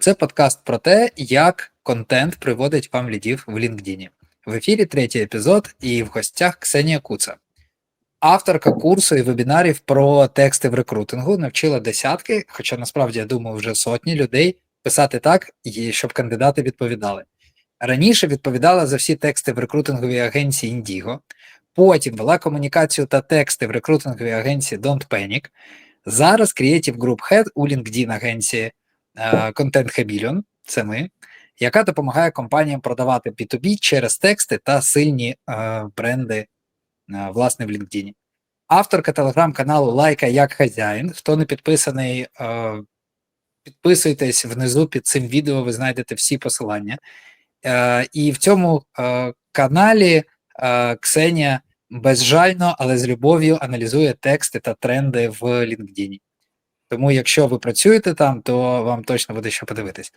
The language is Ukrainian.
Це подкаст про те, як контент приводить вам лідів в LinkedIn. В ефірі третій епізод, і в гостях Ксенія Куца. Авторка курсу і вебінарів про тексти в рекрутингу навчила десятки, хоча насправді я думаю, вже сотні людей писати так, щоб кандидати відповідали. Раніше відповідала за всі тексти в рекрутинговій агенції Indigo, потім вела комунікацію та тексти в рекрутинговій агенції Don't Panic. Зараз Creative Group Head у LinkedIn агенції е, Content Habillion, це ми, яка допомагає компаніям продавати B2B через тексти та сильні е, бренди е, власне в LinkedIn. Авторка телеграм-каналу Лайка як хазяїн. Хто не підписаний, підписуйтесь внизу під цим відео, ви знайдете всі посилання. І в цьому каналі Ксенія безжально, але з любов'ю аналізує тексти та тренди в LinkedIn. Тому, якщо ви працюєте там, то вам точно буде що подивитись.